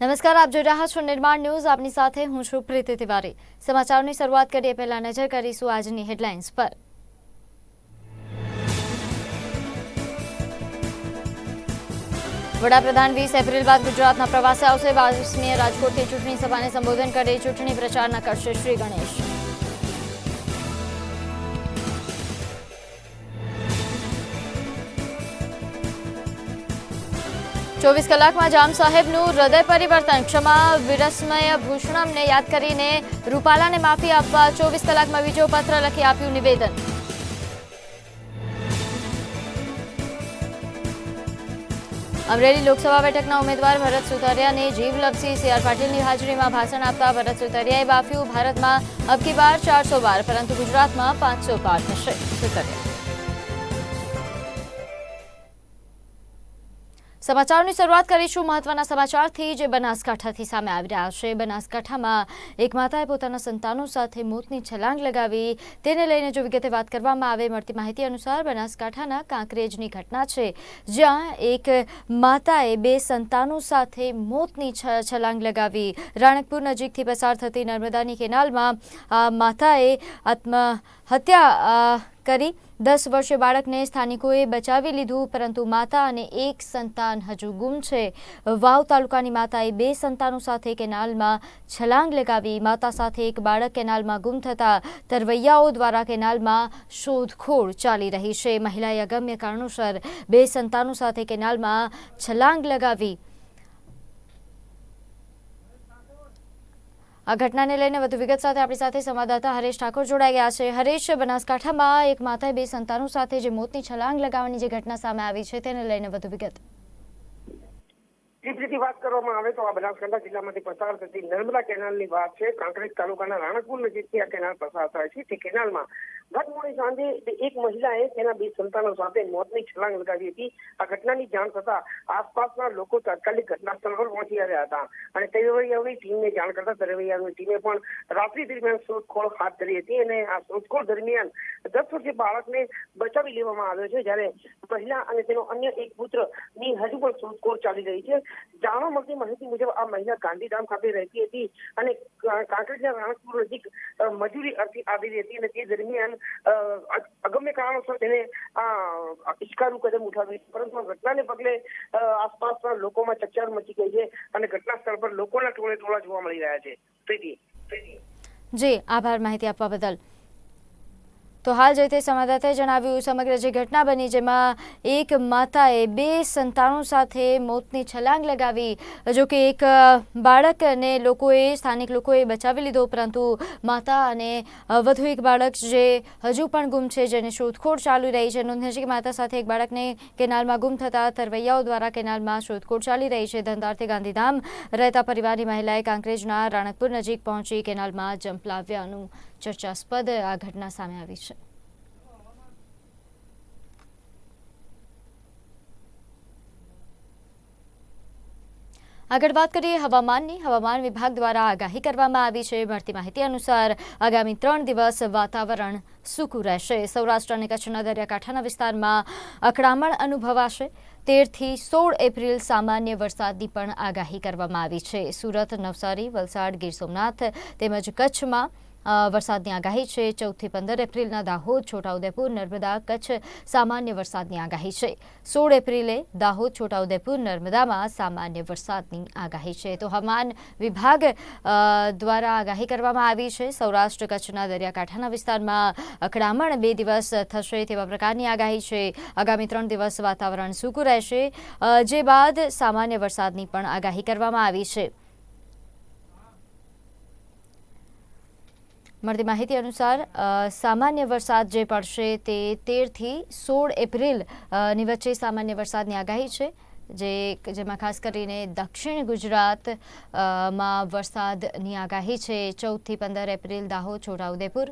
નમસ્કાર, આપ જોઈ રહ્યા છો નિર્માણ ન્યૂઝ. આપની સાથે હું છું પ્રીતિ તિવારી. સમાચારોની શરૂઆત કરીએ. પહેલા નજર કરીશું આજની હેડલાઇન્સ પર. વડાપ્રધાન વીસ એપ્રિલ બાદ ગુજરાતના પ્રવાસે આવશે. બાવીસમીએ રાજકોટથી ચૂંટણી સભાને સંબોધન કરી ચૂંટણી પ્રચારના કરશે શ્રી ગણેશ. ચોવીસ કલાકમાં જામ સાહેબનું હૃદય પરિવર્તન, ક્ષમા, વિરસ્મય ભૂષણમને યાદ કરીને રૂપાલાને માફી આપવા ચોવીસ કલાકમાં બીજો પત્ર લખી આપ્યું નિવેદન. અમરેલી લોકસભા બેઠકના ઉમેદવાર ભરત સુતરિયાને જીવલપસી સી આર પાટીલની હાજરીમાં ભાષણ આપતા ભરત સુતરિયાએ બાફ્યું ભારતમાં અબકી બાર ચારસો બાર, પરંતુ ગુજરાતમાં પાંચસો બાર થશે સુતરિયા. સમાચારોની શરૂઆત કરીશું મહત્વના સમાચારથી જે બનાસકાંઠાથી સામે આવી રહ્યા છે. બનાસકાંઠામાં એક માતાએ પોતાના સંતાનો સાથે મોતની છલાંગ લગાવી તેને લઈને જો વિગતે વાત કરવામાં આવે મળતી માહિતી અનુસાર બનાસકાંઠાના કાંકરેજની ઘટના છે, જ્યાં એક માતાએ બે સંતાનો સાથે મોતની છલાંગ લગાવી રાણકપુર નજીકથી પસાર થતી નર્મદાની કેનાલમાં માતાએ આત્મહત્યા કરી દસ વર્ષે બાળકને સ્થાનિકોએ બચાવી લીધું, પરંતુ માતા અને એક સંતાન હજુ ગુમ છે. વાવ તાલુકાની માતાએ બે સંતાનો સાથે કેનાલમાં છલાંગ લગાવી માતા સાથે એક બાળક કેનાલમાં ગુમ થતા તરવૈયાઓ દ્વારા કેનાલમાં શોધખોળ ચાલી રહી છે. મહિલાએ અગમ્ય કારણોસર બે સંતાનો સાથે કેનાલમાં છલાંગ લગાવી આ ઘટનાને લઈને વધુ વિગત સાથે આપણી સાથે સંવાદદાતા હરેશ ઠાકોર જોડાઈ ગયા છે. હરેશ, બનાસકાંઠામાં એક માતાએ બે સંતાનો સાથે જે મોતની છલાંગ લગાવવાની જે ઘટના સામે આવી છે, તેને લઈને વધુ વિગત. જે વાત કરવામાં આવે તો આ બનાસકાંઠા જિલ્લામાંથી પસાર થતી નર્મદા કેનાલની વાત છે. કાંકરેજ તાલુકાના રાણકપુર નજીકથી આ કેનાલ પસાર થાય છે. તે કેનાલમાં ગત મોડી સાંજે એક મહિલાએ તેના બે સંતાનો સાથે મોતની છલાંગ લગાવી હતી. આ ઘટનાની જાણ થતા આસપાસના લોકો તાત્કાલિક ઘટના સ્થળ પર પહોંચી આવ્યા હતા. અને તરવૈયાઓની ટીમને જાણ કરતા તરવૈયાઓની ટીમે પણ રાત્રિ દરમિયાન શોધખોળ હાથ ધરી હતી અને આ શોધખોળ દરમિયાન દસ વર્ષીય બાળકને બચાવી લેવામાં આવ્યો છે. જ્યારે મહિલા અને તેનો અન્ય એક પુત્રની હજુ પણ શોધખોળ ચાલી રહી છે. જાણવા મળતી માહિતી મુજબ આ મહિલા ગાંધીધામ ખાતે રહેતી હતી અને કાંકરેજના રાણકપુર નજીક મજૂરી અર્થે આવી હતી અને તે દરમિયાન અગમ્ય કારણોસર તેને આ ઇશ્કારું કદમ ઉઠાવ્યું પરંતુ ઘટનાને પગલે આસપાસના લોકોમાં ચકચાર મચી ગઈ છે અને ઘટના સ્થળ પર લોકોના ટોળે ટોળા જોવા મળી રહ્યા છે. પ્રીતિ. જી, આભાર માહિતી આપવા બદલ. તો હાલ જે તે સંવાદદાતાએ જણાવ્યું, સમગ્ર જે ઘટના બની જેમાં એક માતાએ બે સંતાનો સાથે મોતની છલાંગ લગાવી, જો કે એક બાળકને લોકોએ, સ્થાનિક લોકોએ બચાવી લીધો, પરંતુ માતા અને વધુ એક બાળક જે હજુ પણ ગુમ છે, જેને શોધખોળ ચાલુ રહી છે. નોંધનીય છે કે માતા સાથે એક બાળકને કેનાલમાં ગુમ થતા તરવૈયાઓ દ્વારા કેનાલમાં શોધખોળ ચાલી રહી છે. ધંધાર્થી ગાંધીધામ રહેતા પરિવારની મહિલાએ કાંકરેજના રાણકપુર નજીક પહોંચી કેનાલમાં જંપ લાવ્યાનું ચર્ચાસ્પદ આ ઘટના સામે આવી છે. આગળ વાત કરીએ હવામાનની. હવામાન વિભાગ દ્વારા આગાહી કરવામાં આવી છે. મળતી માહિતી અનુસાર આગામી ત્રણ દિવસ વાતાવરણ સૂકું રહેશે. સૌરાષ્ટ્ર અને કચ્છના દરિયાકાંઠાના વિસ્તારમાં અકળામણ અનુભવાશે. તેરથી સોળ એપ્રિલ સામાન્ય વરસાદની પણ આગાહી કરવામાં આવી છે. સુરત, નવસારી, વલસાડ, ગીર સોમનાથ તેમજ કચ્છમાં વરસાદની આગાહી છે. ચૌદથી પંદર એપ્રિલના દાહોદ, છોટાઉદેપુર, નર્મદા, કચ્છ સામાન્ય વરસાદની આગાહી છે. સોળ એપ્રિલે દાહોદ, છોટાઉદેપુર, નર્મદામાં સામાન્ય વરસાદની આગાહી છે. તો હવામાન વિભાગ દ્વારા આગાહી કરવામાં આવી છે. સૌરાષ્ટ્ર, કચ્છના દરિયાકાંઠાના વિસ્તારમાં અકડામણ બે દિવસ થશે તેવા પ્રકારની આગાહી છે. આગામી ત્રણ દિવસ વાતાવરણ સૂકું રહેશે. જે બાદ સામાન્ય વરસાદની પણ આગાહી કરવામાં આવી છે. મળતી માહિતી અનુસાર સામાન્ય વરસાદ જે પડશે તે તેરથી સોળ એપ્રિલની વચ્ચે સામાન્ય વરસાદની આગાહી છે, જે જેમાં ખાસ કરીને દક્ષિણ ગુજરાતમાં વરસાદની આગાહી છે. ચૌદથી પંદર એપ્રિલ દાહોદ, છોટાઉદેપુર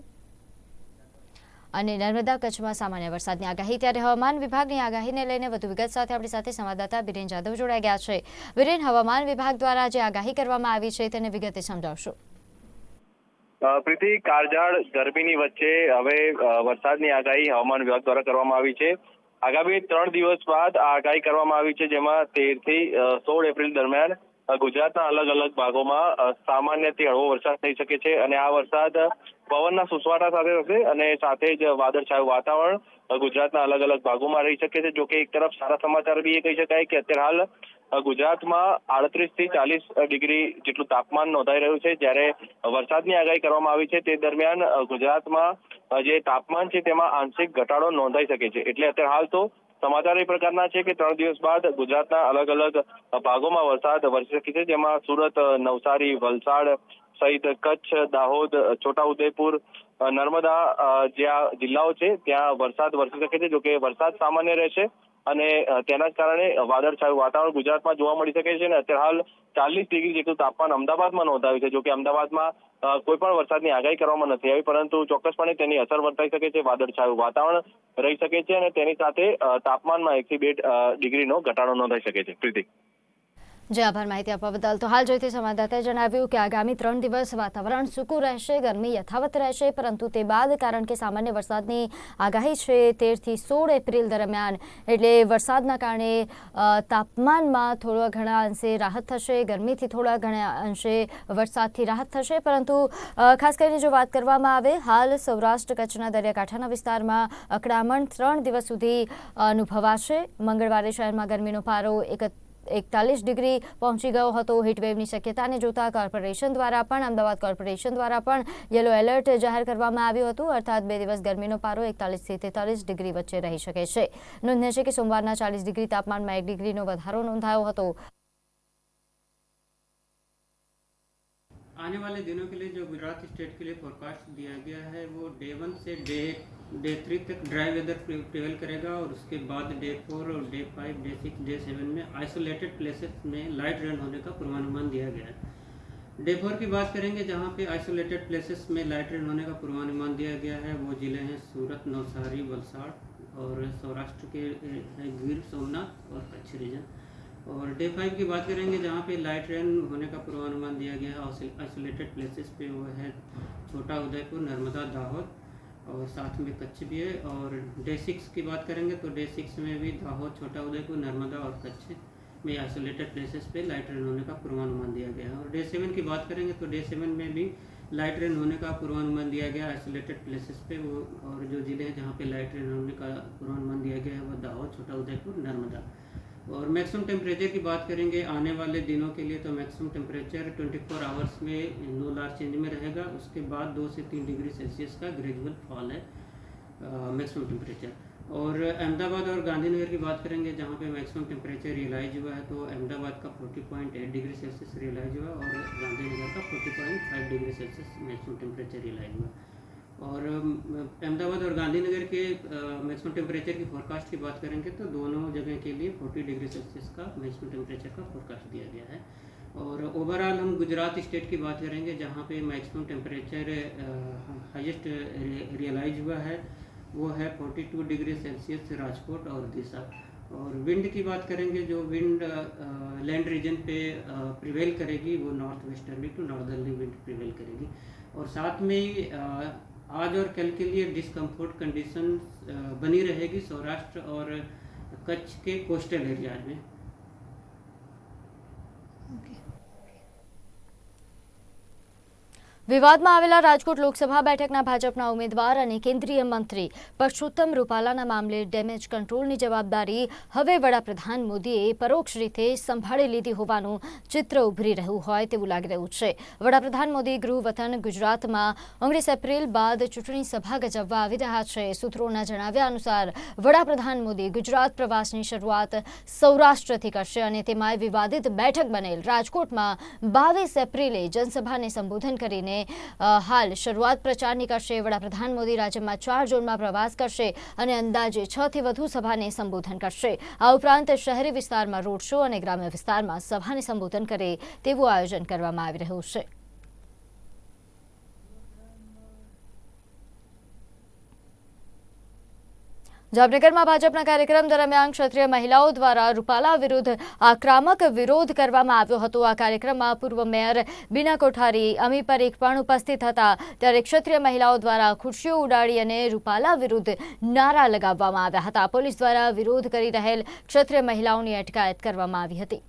અને નર્મદા કચ્છમાં સામાન્ય વરસાદની આગાહી. ત્યારે હવામાન વિભાગની આગાહીને લઈને વધુ વિગત સાથે આપણી સાથે સંવાદદાતા બિરેન જાદવ જોડાઈ ગયા છે. બિરેન, હવામાન વિભાગ દ્વારા જે આગાહી કરવામાં આવી છે તેને વિગતે સમજાવશો. પ્રીતિ, કાળઝાળ ગરમીની વચ્ચે હવે વરસાદની આગાહી હવામાન વિભાગ દ્વારા કરવામાં આવી છે. આગામી ત્રણ દિવસ બાદ આગાહી કરવામાં આવી છે, જેમાં તેરથી સોળ એપ્રિલ દરમિયાન ગુજરાતના અલગ અલગ ભાગોમાં સામાન્યથી હળવો વરસાદ થઈ શકે છે. અને આ વરસાદ પવનના સુસવાટા સાથે થશે અને સાથે જ વાદળછાયું વાતાવરણ ગુજરાતના અલગ અલગ ભાગોમાં રહી શકે છે. જોકે એક તરફ સારા સમાચાર બી એ કહી શકાય કે અત્યારે હાલ ગુજરાતમાં આડત્રીસથી ચાલીસ ડિગ્રી જેટલું તાપમાન નોંધાઈ રહ્યું છે. જ્યારે વરસાદની આગાહી કરવામાં આવી છે, તે દરમિયાન ગુજરાતમાં જે તાપમાન છે, તેમાં આંશિક ઘટાડો નોંધાઈ શકે છે. એટલે અત્યારે હાલ તો સમાચાર એ પ્રકારના છે કે ત્રણ દિવસ બાદ ગુજરાતના અલગ અલગ ભાગોમાં વરસાદ વરસી શકે છે. જેમાં સુરત નવસારી, વલસાડ સહિત કચ્છ, દાહોદ છોટાઉદેપુર નર્મદા જે જ્યાં જિલ્લાઓ છે, ત્યાં વરસાદ વરસી શકે છે. જોકે વરસાદ સામાન્ય રહેશે. અને તેના કારણે વાદળછાયું વાતાવરણ ગુજરાતમાં જોવા મળી શકે છે અને અત્યારે હાલ ચાલીસ ડિગ્રી જેટલું તાપમાન અમદાવાદમાં નોંધાયું છે, જોકે અમદાવાદમાં કોઈ પણ વરસાદની આગાહી કરવામાં નથી આવી, પરંતુ ચોક્કસપણે તેની અસર વર્તાઈ શકે છે, વાદળછાયું વાતાવરણ રહી શકે છે અને તેની સાથે તાપમાનમાં એક થી બે ડિગ્રીનો ઘટાડો નોંધાઈ શકે છે. પ્રીતિ. જે આભાર માહિતી આપવા બદલ તો હાલ જોઈતી સંવાદદાતાએ જણાવ્યું કે આગામી ત્રણ દિવસ વાતાવરણ સૂકું રહેશે, ગરમી યથાવત રહેશે, પરંતુ તે બાદ કારણ કે સામાન્ય વરસાદની આગાહી છે તેરથી સોળ એપ્રિલ દરમિયાન, એટલે વરસાદના કારણે તાપમાનમાં થોડા ઘણા અંશે રાહત થશે, ગરમીથી થોડા ઘણા અંશે વરસાદથી રાહત થશે, પરંતુ ખાસ કરીને જો વાત કરવામાં આવે, હાલ સૌરાષ્ટ્ર કચ્છના દરિયાકાંઠાના વિસ્તારમાં અકળામણ ત્રણ દિવસ સુધી અનુભવાશે. મંગળવારે શહેરમાં ગરમીનો પારો એક એકતાલીસ ડિગ્રી પહોંચી ગયો હતો હીટવેવની શક્યતાને જોતા કોર્પોરેશન દ્વારા પણ, અમદાવાદ કોર્પોરેશન દ્વારા પણ યલો એલર્ટ જાહેર કરવામાં આવ્યું હતું. અર્થાત બે દિવસ ગરમીનો પારો એકતાલીસથી તેતાલીસ ડિગ્રી વચ્ચે રહી શકે છે. નોંધનીય છે કે સોમવારના ચાલીસ ડિગ્રી તાપમાનમાં એક ડિગ્રીનો વધારો નોંધાયો હતો. आने वाले दिनों के लिए जो गुजरात स्टेट के लिए फोरकास्ट दिया गया है, वो डे वन से डे डे थ्री तक ड्राई वेदर ट्रेवल करेगा और उसके बाद डे फोर और day five day six day seven में आइसोलेटेड प्लेसेस में लाइट रेन होने का पूर्वानुमान दिया गया है। डे फोर की बात करेंगे, जहाँ पे आइसोलेटेड प्लेसेस में लाइट रेन होने का पूर्वानुमान दिया गया है, वो ज़िले हैं सूरत, नवसारी, वलसाड़ और सौराष्ट्र के गिर, सोमनाथ और कच्छ रीजन और डे फाइव की बात करेंगे, जहाँ पे लाइट रेन होने का पूर्वानुमान दिया गया है आइसोलेटेड प्लेसेस पे वो है छोटा उदयपुर, नर्मदा, दाहोद और साथ में कच्छ भी है। और डे सिक्स की बात करेंगे तो डे सिक्स में भी दाहोद, छोटा उदयपुर, नर्मदा और कच्छ में आइसोलेटेड प्लेसेस पे लाइट रेन होने का पूर्वानुमान दिया गया है। और डे सेवन की बात करेंगे तो डे सेवन में भी लाइट रेन होने का पूर्वानुमान दिया गया आइसोलेटेड प्लेसेस पे वो और जो ज़िले हैं जहाँ पे लाइट रेन होने का पूर्वानुमान दिया गया है, वो दाहोद, छोटा उदयपुर, नर्मदा। और मैक्सिमम टेम्परेचर की बात करेंगे, आने वाले दिनों के लिए तो मैक्सिमम टेम्परेचर 24 आवर्स में नो लार्ज चेंज में रहेगा। उसके बाद दो से तीन डिग्री सेल्सियस का ग्रेजुअल फॉल है मैक्सिमम टेम्परेचर और अहमदाबाद और गांधीनगर की बात करेंगे, जहाँ पे मैक्सिमम टेम्परेचर रियलाइज़ हुआ है तो अहमदाबाद का 40.8 डिग्री सेल्सियस रियलाइज़ हुआ और गांधीनगर का 40.5 degree Celsius maximum temperature realise हुआ और अहमदाबाद और गांधीनगर के मैक्सिमम टेम्परेचर की फोरकास्ट की बात करेंगे तो दोनों जगह के लिए 40 डिग्री सेल्सियस का मैक्सिमम टेम्परेचर का फोरकास्ट दिया गया है। और ओवरऑल हम गुजरात स्टेट की बात करेंगे जहाँ पे मैक्सिमम टेम्परेचर हाईएस्ट रियलाइज़ हुआ है, वो है 42 डिग्री सेल्सियस राजकोट और दिशा। और विंड की बात करेंगे जो विंड लैंड रीजन पे प्रिवेल करेगी वो north westerly to northerly wind prevail करेगी। और साथ में आज और कल के लिए डिस्कम्फर्ट कंडीशन बनी रहेगी सौराष्ट्र और कच्छ के कोस्टल एरियाज में વિવાદમાં આવેલા રાજકોટ લોકસભા બેઠકના ભાજપના ઉમેદવાર અને કેન્દ્રીય મંત્રી પરસોત્તમ રૂપાલાના મામલે ડેમેજ કંટ્રોલની જવાબદારી હવે વડાપ્રધાન મોદીએ પરોક્ષ રીતે સંભાળી લીધી હોવાનું ચિત્ર ઉભરી રહ્યું હોય તેવું લાગી રહ્યું છે. વડાપ્રધાન મોદી ગૃહવતન ગુજરાતમાં ઓગણીસ એપ્રિલ બાદ ચૂંટણી સભા ગજવવા આવી રહ્યા છે. સૂત્રોના જણાવ્યા અનુસાર વડાપ્રધાન મોદી ગુજરાત પ્રવાસની શરૂઆત સૌરાષ્ટ્રથી કરશે અને તેમાં વિવાદિત બેઠક બનેલ રાજકોટમાં બાવીસ એપ્રિલે જનસભાને સંબોધન કરીને હાલ શરૂઆત પ્રચારની કરશે. વડાપ્રધાન મોદી રાજ્યમાં ચાર ઝોનમાં પ્રવાસ કરશે અને અંદાજે છ થી વધુ સભાને સંબોધન કરશે. આ ઉપરાંત શહેરી વિસ્તારમાં રોડ શો અને ગ્રામ્ય વિસ્તારમાં સભાને સંબોધન કરે તેવું આયોજન કરવામાં આવી રહ્યું છે. જામનગરમાં ભાજપના કાર્યક્રમ દરમિયાન ક્ષત્રિય મહિલાઓ દ્વારા રૂપાલા વિરુદ્ધ આક્રમક વિરોધ કરવામાં આવ્યો હતો. આ કાર્યક્રમમાં પૂર્વ મેયર બીના કોઠારી, અમી પરીખ પણ ઉપસ્થિત હતા. ત્યારે ક્ષત્રિય મહિલાઓ દ્વારા ખુરશીઓ ઉડાડી અને રૂપાલા વિરુદ્ધ નારા લગાવવામાં આવ્યા હતા. પોલીસ દ્વારા વિરોધ કરી રહેલ ક્ષત્રિય મહિલાઓની અટકાયત કરવામાં આવી હતી.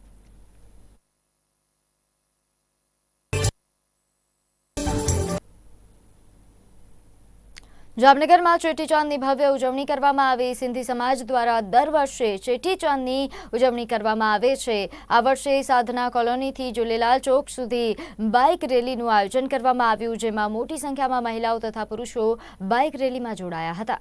જામનગરમાં ચેટીચાંદની ભવ્ય ઉજવણી કરવામાં આવી. સિંધી સમાજ દ્વારા દર વર્ષે ચેટીચાંદની ઉજવણી કરવામાં આવે છે. આ વર્ષે સાધના કોલોનીથી ઝૂલેલાલ ચોક સુધી બાઇક રેલીનું આયોજન કરવામાં આવ્યું, જેમાં મોટી સંખ્યામાં મહિલાઓ તથા પુરુષો બાઇક રેલીમાં જોડાયા હતા.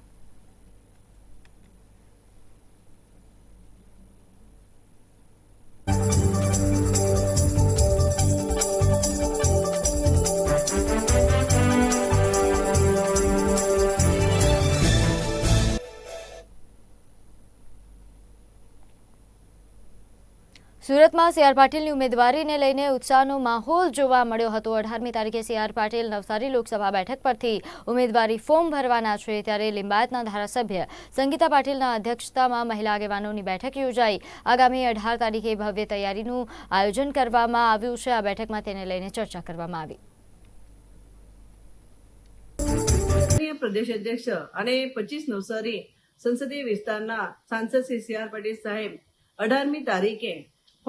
સુરતમાં સી પાટીલની ઉમેદવારીને લઈને ઉત્સાહનો માહોલ જોવા મળ્યો હતો. અઢારમી તારીખે સી પાટીલ નવસારી લોકસભા બેઠક પરથી ઉમેદવારી ફોર્મ ભરવાના છે. ત્યારે લિંબાયતના ધારાસભ્ય સંગીતા પાટીલના અધ્યક્ષતામાં મહિલા આગેવાનોની બેઠક યોજાઈ. આગામી અઢાર તારીખે ભવ્ય તૈયારીનું આયોજન કરવામાં આવ્યું છે. આ બેઠકમાં તેને લઈને ચર્ચા કરવામાં આવી. પ્રદેશ અધ્યક્ષ અને પચીસ નવસારી સંસદીય વિસ્તારના સાંસદ શ્રી સી આર પાટીલ સાહેબ, અઢારમી તારીખે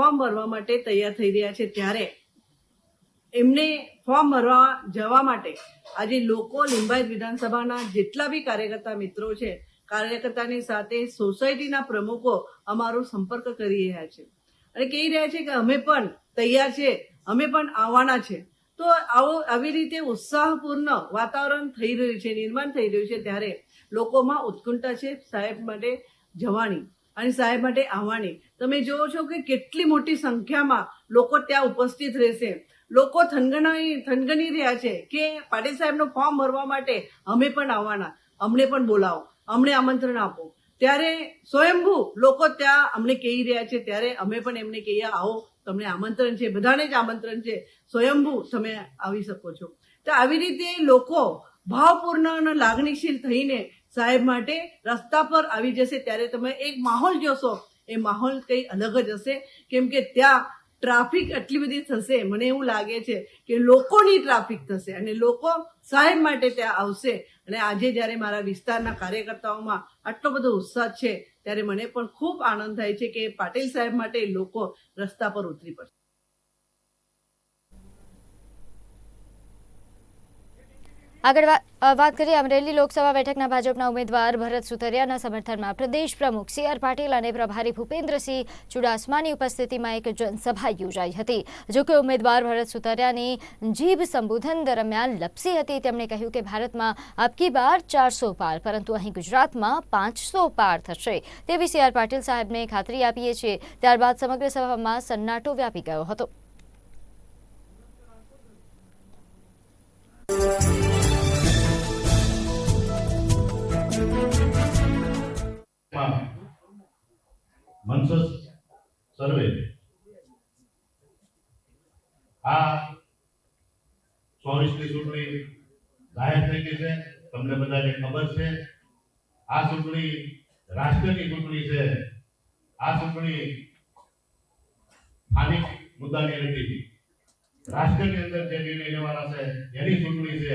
ફોર્મ ભરવા માટે તૈયાર થઈ રહ્યા છે ત્યારે એમને ફોર્મ ભરવા જવા માટે આજે લોકો લિંબાયત વિધાનસભાના જેટલા બી કાર્યકર્તા મિત્રો છે, કાર્યકર્તાની સાથે સોસાયટીના પ્રમુખો અમારો સંપર્ક કરી રહ્યા છે. અને કહી રહ્યા છે કે અમે પણ તૈયાર છે, અમે પણ આવવાના છે. તો આવો, આવી રીતે ઉત્સાહપૂર્ણ વાતાવરણ થઈ રહ્યું છે, નિર્માણ થઈ રહ્યું છે ત્યારે લોકોમાં ઉત્કંઠા છે સાહેબ માટે જવાની. અને સાહેબ માટે આવવાની તમે જુઓ છો કે કેટલી મોટી સંખ્યામાં લોકો ત્યાં ઉપસ્થિત રહેશે. લોકો થનગનાઈ, થનગની રહ્યા છે કે પાટીલ સાહેબનું ફોર્મ ભરવા માટે અમે પણ આવવાના. અમને પણ બોલાવો. અમને આમંત્રણ આપો. ત્યારે સ્વયંભૂ લોકો ત્યાં અમને કહી રહ્યા છે. ત્યારે અમે પણ એમને કહીએ, આવો, તમને આમંત્રણ છે. બધાને જ આમંત્રણ છે. સ્વયંભૂ તમે આવી શકો છો. તો આવી રીતે લોકો ભાવપૂર્ણ અને લાગણીશીલ થઈને સાહેબ માટે રસ્તા પર આવી જશે ત્યારે તમે એક માહોલ જોશો. એ માહોલ કંઈ અલગ જ હશે. કેમ કે ત્યાં ટ્રાફિક આટલી બધી થશે. મને એવું લાગે છે કે લોકોની ટ્રાફિક થશે અને લોકો સાહેબ માટે ત્યાં આવશે. અને આજે જ્યારે મારા વિસ્તારના કાર્યકર્તાઓમાં આટલો બધો ઉત્સાહ છે, ત્યારે મને પણ ખૂબ આનંદ થાય છે કે પાટીલ સાહેબ માટે લોકો રસ્તા પર ઉતરી પડશે. આગળ વાત કરીએ અમરેલી લોકસભા બેઠકના ભાજપના ઉમેદવાર ભરત સુતરિયાના સમર્થનમાં પ્રદેશ પ્રમુખ સી આર પાટીલ અને પ્રભારી ભૂપેન્દ્રસિંહ ચુડાસમાની ઉપસ્થિતિમાં એક જનસભા યોજાઈ હતી જોકે ઉમેદવાર ભરત સુતરિયાની જીભ સંબોધન દરમિયાન લપસી હતી. તેમણે કહ્યું કે ભારતમાં અબકી બાર ચારસો પાર, પરંતુ અહીં ગુજરાતમાં પાંચસો પાર થશે. તેવી સી આર પાટીલ સાહેબને ખાતરી આપીએ છીએ. ત્યારબાદ સમગ્ર સભામાં સન્નાટો વ્યાપી ગયો હતો. મનસસ સર્વે. આ ચોવીસની ચૂંટણી જાહેર થઈ ગઈ છે. તમને બધાને ખબર છે. આ ચૂંટણી રાષ્ટ્રની ચૂંટણી છે. આ ચૂંટણી સ્થાનિક મુદ્દાની નથી રાષ્ટ્રની અંદર જે નિર્ણય લેવાના છે, એની ચૂંટણી છે.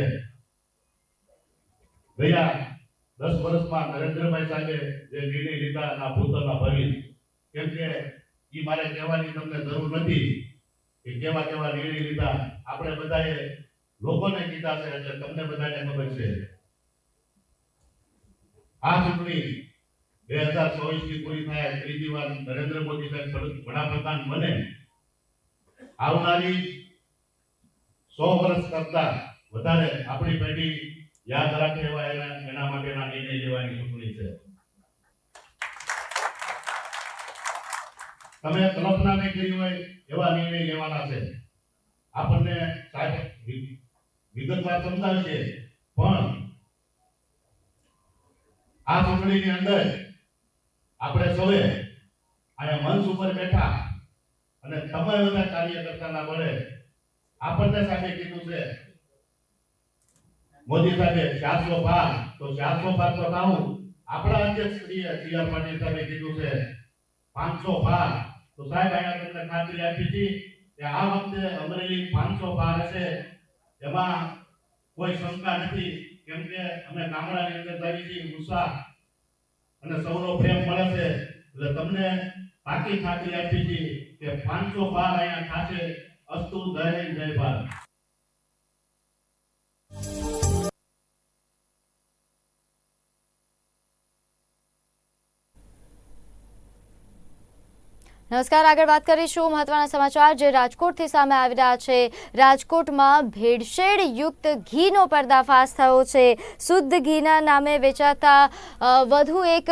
ગયા દસ વર્ષમાં નરેન્દ્રભાઈ સાહેબે જે નિર્ણય લીધા એના ભૂતોના ભવિત કેમ કે ઈ મારે કહેવાની તમને જરૂર નથી. કે કેવા કેવા નિર્ણય લીધા. આપણે બધાએ લોકોને કીધા છે એટલે તમને બધાને ખબર છે. આ ચૂંટણી બે હજાર ચોવીસથી પૂરી થાય, ત્રીજી વાર નરેન્દ્ર મોદી સાહેબ વડાપ્રધાન બને. આવનારી સો વર્ષ કરતા વધારે આપણી પેઢી યાદ રાખે એવા એના એના માટેના નિર્ણય લેવાની ચૂંટણી છે. તમે કલ્પના નહીં કરી હોય એવા નિર્ણય લેવાના છે. આપણને સાહેબ વિગતવાર સમજાવશે. પણ આ ચૂંટણીની અંદર આપણે સૌએ અહીંયા મંચ ઉપર બેઠા અને તમે કાર્યકર્તાના બળે આપણને સાહેબે કીધું છે. મોદી સાહેબે ચારસો પાર તો ચારસો પાર તો કહું આપણા અધ્યક્ષ શ્રી સી આર પાટીલ સાહેબે કીધું છે, પાંચસો પાર તો સાહેબ, અહીંયા તમને ખાતરી આપી હતી કે આ વખતે અમરેલી પાંચસો પાર હશે. એમાં કોઈ શંકા નથી, કેમ કે અમે ગામડાની અંદર જઈએ છીએ ઉત્સાહ અને સૌનો પ્રેમ મળે છે. એટલે તમને પાકી ખાતરી આપી હતી કે પાંચસો પાર અહીંયા થશે. અસ્તુ હિન્દ, જય ભારત. નમસ્કાર, આગળ વાત કરીશું મહત્વના સમાચાર જે રાજકોટથી સામે આવી રહ્યા છે. રાજકોટમાં ભેળસેળ યુક્ત ઘીનો પર્દાફાશ થયો છે. શુદ્ધ ઘીના નામે વેચાતા વધુ એક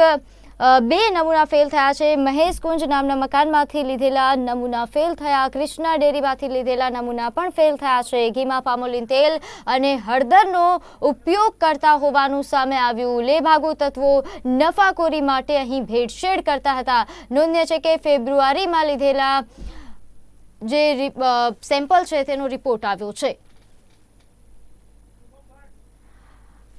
બે નમૂના ફેલ થયા છે. મહેશ કુંજ નામના મકાનમાંથી લીધેલા નમૂના ફેલ થયા. કૃષ્ણા ડેરીમાંથી લીધેલા નમૂના પણ ફેલ થયા છે. ઘીમાં પામોલીન તેલ અને હળદરનો ઉપયોગ કરતા હોવાનું સામે આવ્યું. લેભાગુ તત્વો નફાખોરી માટે અહીં ભેળસેળ કરતા હતા. નોંધ્ય છે કે ફેબ્રુઆરીમાં લીધેલા જે સેમ્પલ છે, તેનો રિપોર્ટ આવ્યો છે.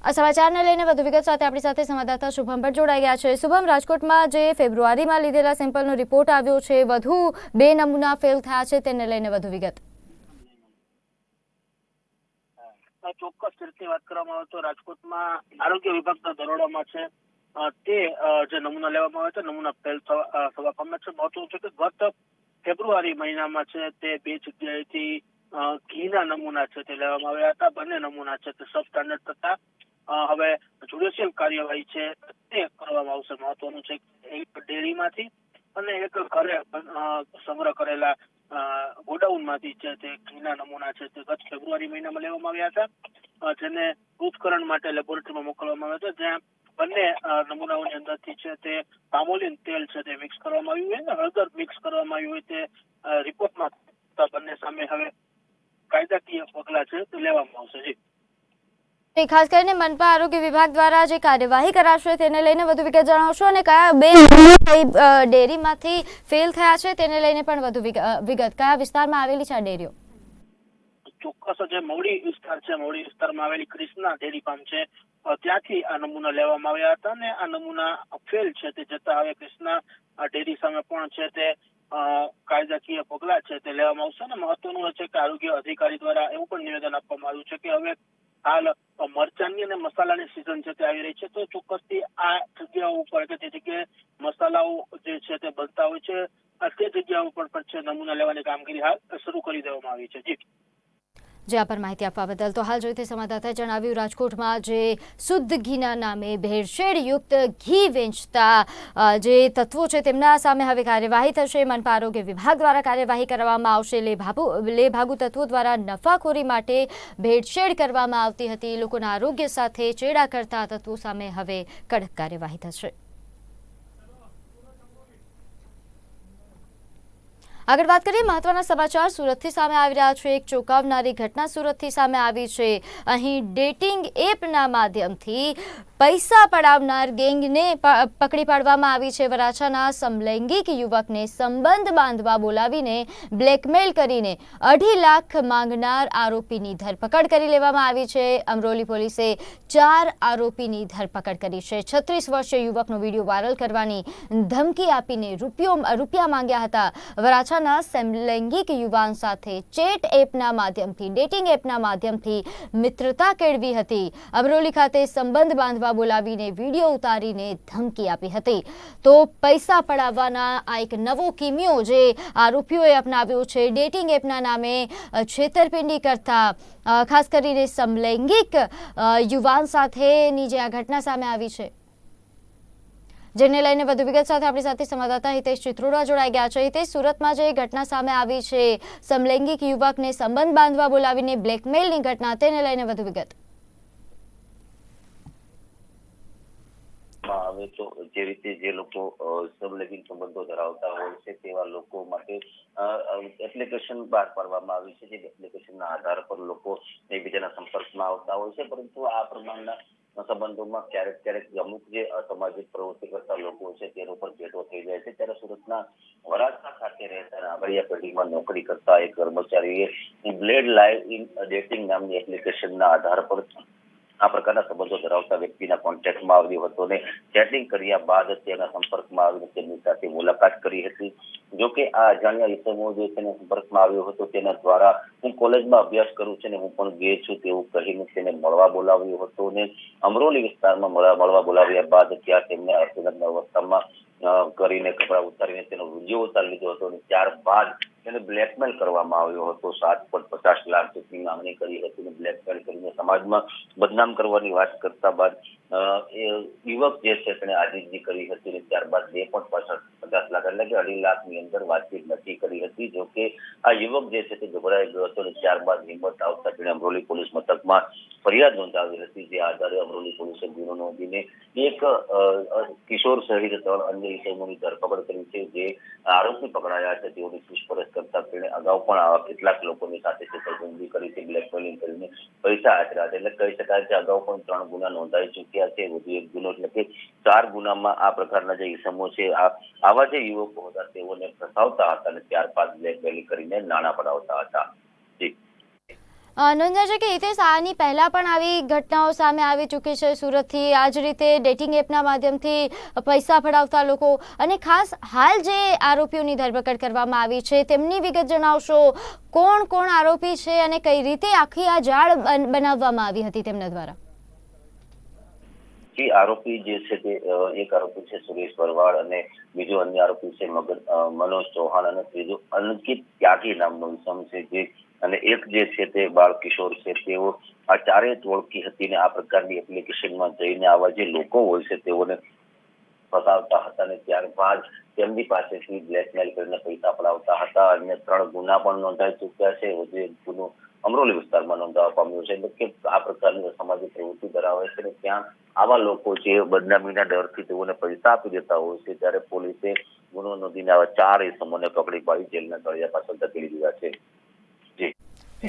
આ સમાચારને લઈને વધુ વિગત સાથે આપણી સાથે સંવાદદાતા શુભમ ભટ્ટ જોડાઈ ગયા છે. શુભમ રાજકોટમાં જે ફેબ્રુઆરીમાં લીધેલા સેમ્પલનો રિપોર્ટ આવ્યો છે વધુ બે નમૂના ફેલ થયા છે તેને લઈને વધુ વિગત. ચોક્કસ રીતની વાત કરવામાં આવે તો રાજકોટમાં આરોગ્ય વિભાગના દરોડામાં છે. તે જે નમૂના લેવામાં આવે છે નમૂના ફેલ થવા પામે છે. મહત્વનું છે કે ગત ફેબ્રુઆરી મહિનામાં છે તે બે જગ્યાએથી ઘીના નમૂના છે તે લેવામાં આવ્યા હતા. બંને નમૂના છે તે સબ સ્ટાન્ડર્ડ અ, હવે જ્યુડિશિયલ કાર્યવાહી છે તે કરવામાં આવશે. મહત્વનું છે એક ડેરીમાંથી અને એક ઘરે સંગ્રહ કરેલા ગોડાઉનમાંથી છે તે ઘીના નમૂના છે તે ગત ફેબ્રુઆરી મહિનામાં લેવામાં આવ્યા હતા. જેને પૃથ્થકરણ માટે લેબોરેટરીમાં મોકલવામાં આવ્યા હતા, જ્યાં બંને નમૂનાઓની અંદરથી છે તે પામોલિન તેલ છે તે મિક્સ કરવામાં આવ્યું હોય હળદર મિક્સ કરવામાં આવ્યું હોય તે રિપોર્ટમાં બંને સામે હવે કાયદાકીય પગલા છે તે લેવામાં આવશે. જી. ખાસ કરીને મનપા આરોગ્ય વિભાગ દ્વારા જે કાર્યવાહી કરાશે તેને લઈને વધુ વિગત જણાવશો અને કયા બે ડેરીમાંથી ફેલ થયા છે તેને લઈને પણ વધુ વિગત. કયા વિસ્તારમાં આવેલી છે આ ડેરીઓ? ચોક્કસ જે મવડી વિસ્તાર છે, મવડી વિસ્તારમાં આવેલી ક્રિષ્ના ડેરી ફાર્મ છે. ત્યાંથી આ નમૂના લેવામાં આવ્યા હતા અને આ નમૂના ફેલ છે. તે જતા હવે ક્રિષ્ના ડેરી સામે પણ છે તે કાયદાકીય પગલા છે તે લેવામાં આવશે. અને મહત્વનું છે કે આરોગ્ય અધિકારી દ્વારા એવું પણ નિવેદન આપવામાં આવ્યું છે કે હવે હાલ મરચાંની અને મસાલાની સિઝન છે તે આવી રહી છે. તો ચોક્કસથી આ જગ્યાઓ ઉપર કે જે જગ્યાએ મસાલાઓ જે છે તે બનતા હોય છે તે જગ્યાઓ ઉપર પણ છે નમૂના લેવાની કામગીરી હાલ શરૂ કરી દેવામાં આવી છે. જી. જે આ પર માહિતી આપવા બદલ તો હાલ જોઈતી સંવાદદાતાએ જણાવ્યું, રાજકોટમાં જે શુદ્ધ ઘીના નામે ભેળસેળયુક્ત ઘી વેચતા જે તત્વો છે તેમના સામે હવે કાર્યવાહી થશે. મનપા આરોગ્ય વિભાગ દ્વારા કાર્યવાહી કરવામાં આવશે. લેભાગુ લેભાગુ તત્વો દ્વારા નફાખોરી માટે ભેળસેળ કરવામાં આવતી હતી. લોકોના આરોગ્ય સાથે ચેડા કરતા તત્વો સામે હવે કડક કાર્યવાહી થશે. આગળ વાત કરીએ મહત્વના સમાચાર. સુરતથી સામે આવી રહ્યા છે એક ચોંકાવનારી ઘટના સુરતથી સામે આવી છે. અહીં ડેટિંગ એપના માધ્યમથી પૈસા પડાવનાર ગેંગને પકડી પાડવામાં આવી છે. વરાછાના સમલૈંગિક યુવકને સંબંધ બાંધવા બોલાવીને બ્લેકમેલ કરીને અઢી લાખ માંગનાર આરોપીની ધરપકડ કરી લેવામાં આવી છે. અમરોલી પોલીસે ચાર આરોપીની ધરપકડ કરી છે. છત્રીસ વર્ષીય યુવકનો વીડિયો વાયરલ કરવાની ધમકી આપીને રૂપિયો, રૂપિયા માંગ્યા હતા. વરાછાના સમલૈંગિક યુવાન સાથે ચેટ એપના માધ્યમથી, ડેટિંગ એપના માધ્યમથી મિત્રતા કેળવી હતી. અમરોલી ખાતે સંબંધ બાંધવા બોલાવીને વીડિયો ઉતારીને ધમકી આપી હતી. તો પૈસા પડાવવાના આ એક નવો કિમિયો જે આરોપીઓએ અપનાવ્યો છે, ડેટિંગ એપના નામે છેતરપિંડી કરતા ખાસ કરીને સમલૈંગિક યુવાન સાથેની જે આ ઘટના સામે આવી છે. જેને લઈને વધુ વિગત સાથે આપણી સાથે સંવાદદાતા હિતેશ ચિત્રોડા જોડાઈ ગયા છે. હિતેશ, સુરતમાં જે ઘટના સામે આવી છે, સમલૈંગિક યુવકને સંબંધ બાંધવા બોલાવીને બ્લેકમેલની ઘટના, તેને લઈને વધુ વિગત. આવે તો જે રીતે જે લોકો સમલૈંગિક સંબંધો ધરાવતા હોય છે, તેવા લોકો માટે એપ્લિકેશન બહાર પાડવામાં આવી છે, જે એપ્લિકેશનના આધાર પર લોકો એકબીજાના સંપર્કમાં આવતા હોય છે, પરંતુ આ પ્રમાણના સંબંધોમાં ક્યારેક ક્યારેક અમુક જે અસામાજિક પ્રવૃત્તિ કરતા લોકો છે, તેનો પણ ભેટો થઈ જાય છે. ત્યારે સુરતના વરાછા ખાતે રહેતા નાગરિયા પેઢીમાં નોકરી કરતા એક કર્મચારીએ બ્લેડ લાઈવ ઇન ડેટિંગ નામની એપ્લિકેશનના આધાર પર આ પ્રકારના સંબંધો ધરાવતા વ્યક્તિના કોન્ટેક્ટમાં હતો અને ચેટિંગ કર્યા બાદ તેના સંપર્કમાં આવીને તેમની સાથે મુલાકાત કરી હતી. જો કે આ અજાણ્યા ઇસમો જે તેના સંપર્કમાં આવ્યો હતો તેના દ્વારા હું કોલેજમાં અભ્યાસ કરું છું અને હું પણ ગે છું તેવું કહીને તેને મળવા બોલાવ્યો હતો અને અમરોલી વિસ્તારમાં મળવા બોલાવ્યા બાદ ત્યાં તેમને અર્થનગ્ન અવસ્થામાં કરીને કપડા ઉતારીને તેનો વીડિયો ઉતારી લીધો હતો અને ત્યારબાદ તેને બ્લેકમેલ કરવામાં આવ્યો હતો. સાત પોઈન્ટ પચાસ લાખ જેટલી માંગણી કરી હતી અને બ્લેકમેલ કરીને સમાજમાં બદનામ કરવાની વાત કરતા બાદ એ યુવક જે છે તેને આજીજી કરી હતી અને ત્યારબાદ બે પોઈન્ટ પચાસ પચાસ લાખ એટલે કે અઢી લાખની અંદર વાતચીત નક્કી કરી હતી. જો કે આ યુવક જે છે તે ગભરાઈ ગયો હતો અને ત્યારબાદ હિંમત આવતા તેણે અમરોલી પોલીસ મથકમાં ફરિયાદ નોંધાવી હતી. જે આધારે અમરોલી પોલીસે ગુનો નોંધીને એક કિશોર સહિત ત્રણ અન્ય ઇસમોની ધરપકડ કરી છે. જે આરોપી પકડાયા છે. તેઓની પૂછપરછ કરતા તેણે અગાઉ પણ આવા કેટલાક લોકોની સાથે છેતરપિંડી કરી છે. બ્લેકમેલિંગ કરીને પૈસા આચર્યા એટલે કહી શકાય છે અગાઉ પણ ત્રણ ગુના નોંધાઈ ચૂક્યા છે. વધુ એક ગુનો એટલે કે ચાર ગુનામાં આ પ્રકારના જે ઇસમો છે, આ આવા જે યુવકો હતા, તેઓને ફસાવતા હતા અને ત્યારબાદ બ્લેકમેલિંગ કરીને નાણાં પડાવતા નોંધાય છે કે હિતેશ આની પહેલાં પણ આવી ઘટનાઓ સામે આવી ચૂકી છે સુરતથી. આ જ રીતે ડેટિંગ એપના માધ્યમથી પૈસા ફડાવતા લોકો અને ખાસ હાલ જે આરોપીઓની ધરપકડ કરવામાં આવી છે, તેમની વિગત જણાવશો. કોણ કોણ આરોપી છે અને કઈ રીતે આખી આ જાળ બનાવવામાં આવી હતી તેમના દ્વારા? જે, આરોપી જે છે તે એક આરોપી છે સુરેશ ભરવાડ અને બીજો અન્ય આરોપી છે મગર મનોજ ચૌહાણ અને ત્રીજો અંકિત ત્યાગી નામનો ઇસમ છે જે અને એક જે છે તે બાળ કિશોર છે, તેઓ આ ચારેય ઓળખી હતી ને આ પ્રકારની એપ્લિકેશનમાં જઈને આવા જે લોકો હોય છે, તેઓને ફસાવતા હતા અને ત્યારબાદ તેમની પાસેથી બ્લેકમેલ કરીને પૈસા પડાવતા હતા અને ત્રણ ગુના પણ નોંધાઈ ચૂક્યા છે. વધુ એક ગુનો અમરોલી વિસ્તારમાં નોંધાવા પામ્યો છે. એટલે કે આ પ્રકારની સામાજિક પ્રવૃત્તિ ધરાવે છે અને ત્યાં આવા લોકો જે બદનામીના ડરથી તેઓને પૈસા આપી દેતા હોય છે, ત્યારે પોલીસે ગુનો નોંધીને આવા ચાર ઇસમોને પકડી પાડી, જેલના તળિયા પાછળ ધકેલી દીધા છે.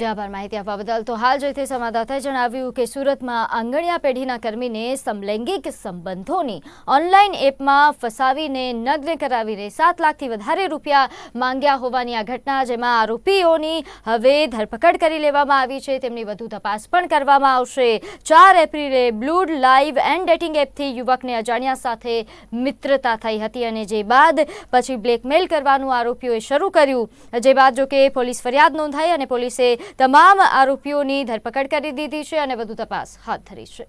આભાર માહિતી આપવા બદલ તો હાલ જોઈતે સંવાદદાતાએ જણાવ્યું કે સુરતમાં આંગણિયા પેઢીના કર્મીને સમલૈંગિક સંબંધોની ઓનલાઈન એપમાં ફસાવીને નગ્ન કરાવીને સાત લાખથી વધારે રૂપિયા માંગ્યા હોવાની આ ઘટના, જેમાં આરોપીઓની હવે ધરપકડ કરી લેવામાં આવી છે. તેમની વધુ તપાસ પણ કરવામાં આવશે. ચાર એપ્રિલે બ્લૂડ લાઈવ એન્ડ ડેટિંગ એપથી યુવકને અજાણ્યા સાથે મિત્રતા થઈ હતી અને જે બાદ પછી બ્લેકમેલ કરવાનું આરોપીઓએ શરૂ કર્યું. જે બાદ જોકે પોલીસ ફરિયાદ નોંધાઈ અને પોલીસે તમામ આરોપીઓની ધરપકડ કરી દીધી છે અને વધુ તપાસ હાથ ધરી છે.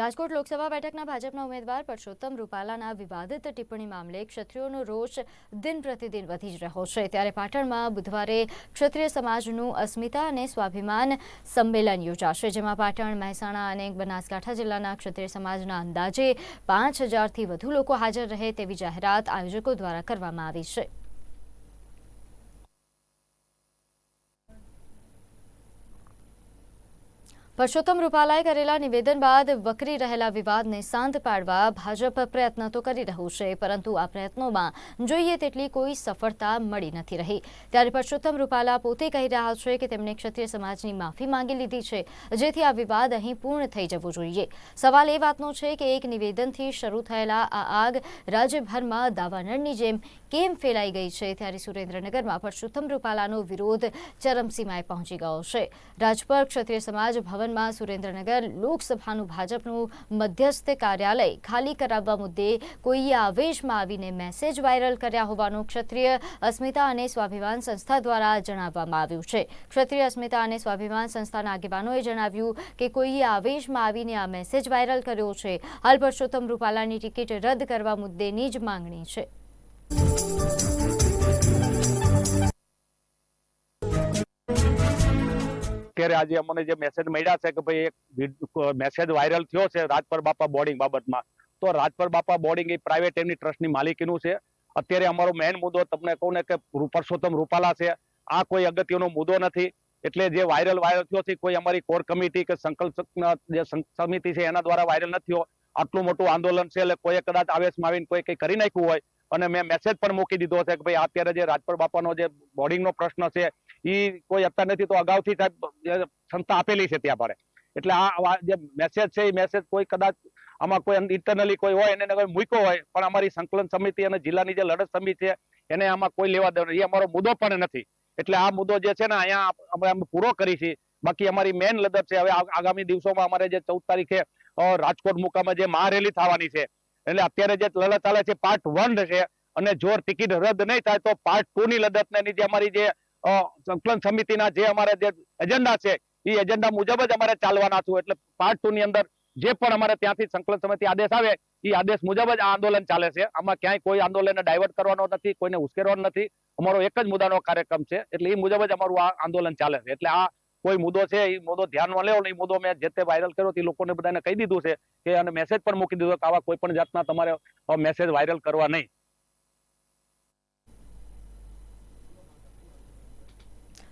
રાજકોટ લોકસભા બેઠકના ભાજપના ઉમેદવાર પરસોત્તમ રૂપાલાના વિવાદિત ટિપ્પણી મામલે ક્ષત્રિયોનો રોષ દિન પ્રતિદિન વધી જ રહ્યો છે. ત્યારે પાટણમાં બુધવારે ક્ષત્રિય સમાજનું અસ્મિતા અને સ્વાભિમાન સંમેલન યોજાશે, જેમાં પાટણ, મહેસાણા અને બનાસકાંઠા જિલ્લાના ક્ષત્રિય સમાજના અંદાજે પાંચ હજારથી વધુ લોકો હાજર રહે તેવી જાહેરાત આયોજકો દ્વારા કરવામાં આવી છે. પરસોત્તમ રૂપાલાએ કરેલા નિવેદન બાદ વકરી રહેલા વિવાદને શાંત પાડવા ભાજપ પ્રયત્ન તો કરી રહ્યું છે, પરંતુ આ પ્રયત્નોમાં જોઈએ તેટલી કોઈ સફળતા મળી નથી રહી. ત્યારે પરસોત્તમ રૂપાલા પોતે કહી રહ્યા છે કે તેમણે ક્ષત્રિય સમાજની માફી માંગી લીધી છે, જેથી આ વિવાદ અહીં પૂર્ણ થઈ જવો જોઈએ. સવાલ એ વાતનો છે કે એક નિવેદનથી શરૂ થયેલા આ આગ રાજ્યભરમાં દાવાનળની જેમ કેમ ફેલાઈ ગઈ છે, ત્યારે સુરેન્દ્રનગરમાં પરસોત્તમ રૂપાલાનો વિરોધ ચરમસીમાએ પહોંચી ગયો છે. રાજપર ક્ષત્રિય સમાજ ભવનમાં સુરેન્દ્રનગર લોકસભાનું ભાજપનું મધ્યસ્થ કાર્યાલય ખાલી કરાવવા મુદ્દે કોઈએ આવેશમાં આવીને મેસેજ વાયરલ કર્યા હોવાનું ક્ષત્રિય અસ્મિતા અને સ્વાભિમાન સંસ્થા દ્વારા જણાવવામાં આવ્યું છે. ક્ષત્રિય અસ્મિતા અને સ્વાભિમાન સંસ્થાના આગેવાનોએ જણાવ્યું કે કોઈએ આવેશમાં આવીને આ મેસેજ વાયરલ કર્યો છે. હાલ પરસોત્તમ રૂપાલાની ટિકિટ રદ કરવા મુદ્દેની જ માંગણી છે. અત્યારે આજે અમને જે મેસેજ મળ્યા છે કે ભાઈ એક મેસેજ વાયરલ થયો છે રાજપર બાપા બોર્ડિંગ બાબતમાં, તો રાજપર બાપા બોર્ડિંગ એ પ્રાઇવેટ એમની ટ્રસ્ટની માલિકીનું છે. અત્યારે અમારો મેઇન મુદ્દો તમને કહું ને કે પરસોત્તમ રૂપાલા છે. આ કોઈ અગત્યનો મુદ્દો નથી. એટલે જે વાયરલ વાયરલ થયો છે, કોઈ અમારી કોર કમિટી કે સંકલ્પ જે સમિતિ છે, એના દ્વારા વાયરલ નથી થયો. આટલું મોટું આંદોલન છે, એટલે કોઈએ કદાચ આવેશમાં આવીને કોઈ કંઈ કરી નાખ્યું હોય. અને મેં મેસેજ પણ મૂકી દીધો છે કે ભાઈ અત્યારે જે રાજપર બાપાનો જે બોર્ડિંગનો પ્રશ્ન છે એ કોઈ આપતા નથી તો અગાઉથી સંસ્થા આપેલી છે ત્યાં પડે એટલે આ જે મેસેજ છે એ મેસેજ કોઈ કદાચ આમાં કોઈ ઇન્ટરનલી કોઈ હોય, એને કોઈ મૂક્યો હોય, પણ અમારી સંકલન સમિતિ અને જિલ્લાની જે લડત સમિતિ છે, એને આમાં કોઈ લેવા દેવાનો એ અમારો મુદ્દો પણ નથી. એટલે આ મુદ્દો જે છે ને અહીંયા અમે પૂરો કરી છે. બાકી અમારી મેન લડત છે, હવે આગામી દિવસોમાં અમારે જે ચૌદ તારીખે રાજકોટ મુકામે જે મહારેલી થવાની છે, એટલે અત્યારે જે લડત ચાલે છે પાર્ટ વન છે, અને જો ટિકિટ રદ નહીં થાય તો પાર્ટ ટુ ની લડત ને જે અમારી જે સંકલન સમિતિના જે અમારા જે એજન્ડા છે, એ એજન્ડા મુજબ જ અમારે ચાલવાના છું. એટલે પાર્ટ ટુ ની અંદર જે પણ અમારે ત્યાંથી સંકલન સમિતિ આદેશ આવે, એ આદેશ મુજબ જ આ આંદોલન ચાલે છે. આમાં ક્યાંય કોઈ આંદોલનને ડાયવર્ટ કરવાનો નથી, કોઈને ઉશ્કેરવાનો નથી. અમારો એક જ મુદ્દાનો કાર્યક્રમ છે. એટલે એ મુજબ જ અમારું આ આંદોલન ચાલે છે. એટલે આ કોઈ મુદ્દો છે, એ મુદ્દો ધ્યાનમાં લેવો એ મુદ્દો મેં જે તે વાયરલ કર્યો તે લોકોને બધાને કહી દીધું છે કે અને મેસેજ પણ મૂકી દીધો કે આવા કોઈ પણ જાતના તમારે મેસેજ વાયરલ કરવા નહીં.